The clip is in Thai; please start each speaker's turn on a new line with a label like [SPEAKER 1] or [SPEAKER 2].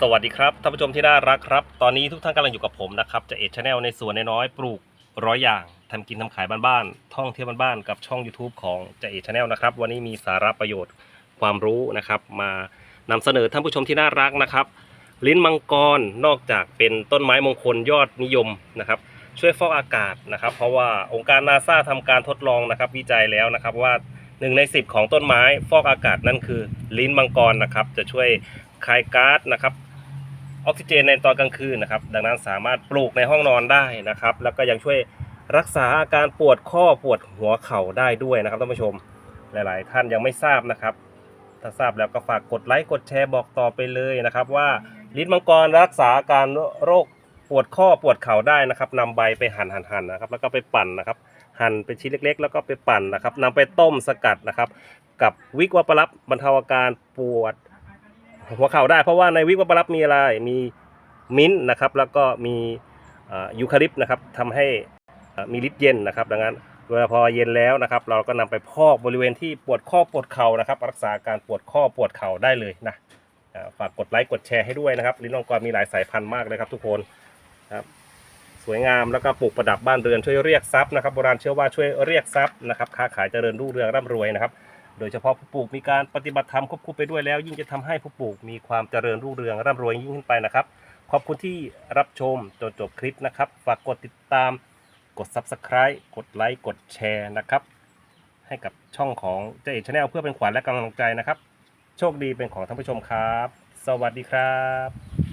[SPEAKER 1] สวัสดีครับท่านผู้ชมที่น่ารักครับ ตอนนี้ทุกท่านกำลังอยู่กับผมนะครับจะเอ็ดชาแนลในสวนน้อยปลูกร้อยอย่างทำกินทำขายบ้านๆท่องเที่ยวบ้านๆกับช่อง YouTube ของจะเอ็ดชาแนลนะครับ วันนี้มีสาระประโยชน์ความรู้นะครับ มานำเสนอท่านผู้ชมที่น่ารักนะครับ ลิ้นมังกรนอกจากเป็นต้นไม้มงคลยอดนิยมนะครับ ช่วยฟอกอากาศนะครับ เพราะว่าองค์การนาซาทำการทดลองนะครับ วิจัยแล้วนะครับว่าหนึ่งใน 10 ของต้นไม้ฟอกอากาศนั่นคือ ลิ้นมังกรนะครับ จะช่วย คายก๊าซนะครับออกซิเจนในตอนกลางคืนนะครับ ดังนั้นสามารถปลูกในห้องนอนได้นะครับ แล้วก็ยังช่วยรักษาอาการปวดข้อปวดหัวเข่าได้ด้วยนะครับท่านผู้ชมหลาย ๆ ท่านยังไม่ทราบนะครับ ถ้าทราบแล้วก็ฝากกดไลค์กดแชร์บอกต่อไปเลยนะครับ ว่าลิ้นมังกรรักษาอาการโรคปวดข้อปวดเข่าได้นะครับนำใบไปหั่นหั่นหั่นนะครับ แล้วก็ไปปั่นนะครับ หั่นเป็นชิ้นเล็ก ๆ แล้วก็ไปปั่นนะครับนำไปต้มสกัดนะครับ กับวิกวัปรับ บรรเทาอาการปวด หัวเข่าได้เพราะว่าในวิกวัปรับมีอะไรมีมิ้นท์นะครับ แล้วก็มียูคาลิปต์นะครับทำให้มีฤทธิ์เย็นนะครับ ดังนั้นเวลาพอเย็นแล้วนะครับ เราก็นำไปพอกบริเวณที่ปวดข้อปวดเข่านะครับ รักษาการปวดข้อปวดเข่าได้เลยนะฝากกดไลค์กดแชร์ให้ด้วยนะครับลิ้นมังกรมีหลายสายพันธุ์มากเลยครับทุกคนครับสวยงามแล้วก็ปลูกประดับบ้านเรือนช่วยเรียกทรัพย์นะครับโบราณเชื่อว่าช่วยเรียกทรัพย์นะครับค้าขายเจริญรุ่งเรืองร่ำรวยนะครับ โดยเฉพาะผู้ปลูกมีการปฏิบัติธรรมควบคู่ไปด้วยแล้ว ยิ่งจะทำให้ผู้ปลูกมีความเจริญรุ่งเรืองร่ำรวยยิ่งขึ้นไปนะครับ ขอบคุณที่รับชมจนจบคลิปนะครับ ฝากกดติดตาม กด Subscribe กดไลค์กดแชร์นะครับ ให้กับช่องของเจเอกชาแนลเพื่อเป็นขวัญและกำลังใจนะครับ โชคดีเป็นของท่านผู้ชมครับ สวัสดีครับ